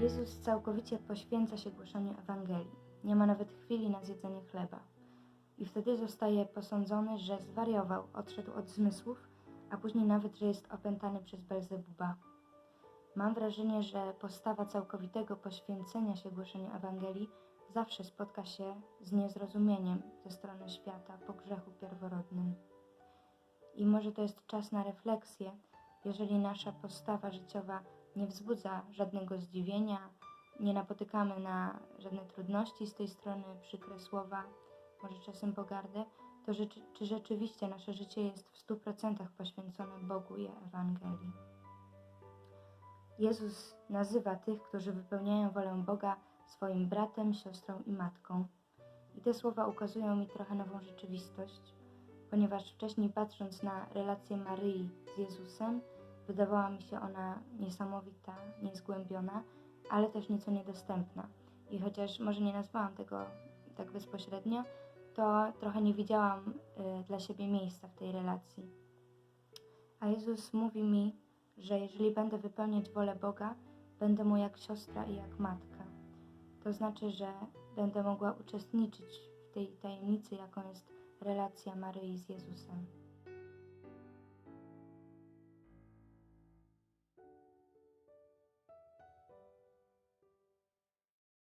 Jezus całkowicie poświęca się głoszeniu Ewangelii. Nie ma nawet chwili na zjedzenie chleba. I wtedy zostaje posądzony, że zwariował, odszedł od zmysłów, a później nawet, że jest opętany przez Belzebuba. Mam wrażenie, że postawa całkowitego poświęcenia się głoszeniu Ewangelii zawsze spotka się z niezrozumieniem ze strony świata po grzechu pierworodnym. I może to jest czas na refleksję, jeżeli nasza postawa życiowa nie wzbudza żadnego zdziwienia, nie napotykamy na żadne trudności z tej strony, przykre słowa, może czasem pogardę, to rzeczy, czy rzeczywiście nasze życie jest w stu procentach poświęcone Bogu i Ewangelii. Jezus nazywa tych, którzy wypełniają wolę Boga, swoim bratem, siostrą i matką. I te słowa ukazują mi trochę nową rzeczywistość, ponieważ wcześniej patrząc na relację Maryi z Jezusem, wydawała mi się ona niesamowita, niezgłębiona, ale też nieco niedostępna. I chociaż może nie nazwałam tego tak bezpośrednio, to trochę nie widziałam y, dla siebie miejsca w tej relacji. A Jezus mówi mi, że jeżeli będę wypełniać wolę Boga, będę mu jak siostra i jak matka. To znaczy, że będę mogła uczestniczyć w tej tajemnicy, jaką jest relacja Maryi z Jezusem.